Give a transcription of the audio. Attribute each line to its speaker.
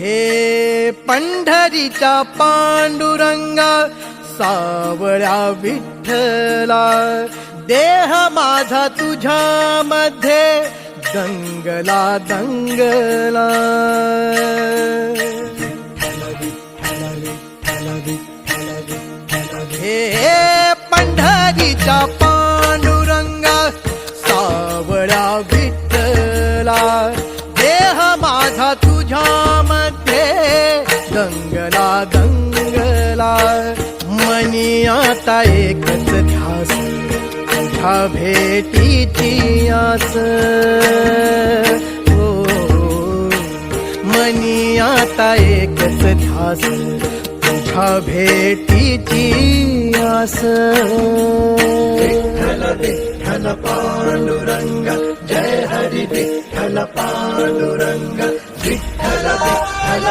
Speaker 1: हे पंढरीचा पांडुरंगा सावळ्या विठ्ठला देह माझा तुझ्या मध्ये दंगला दंगला. हे पंढरीचा पांडुरंगा सावळ्या विठ्ठला देह माझा तुझ्या गंगला गंगला मनी आता एकच ध्यास तुझ्या भेटीची आस. हो मनी आता एकच ध्यास तुझ्या भेटीची आस. विठ्ठल विठ्ठल पांडुरंग जय हरी विठ्ठल पांडुरंग विठ्ठल विठ्ठल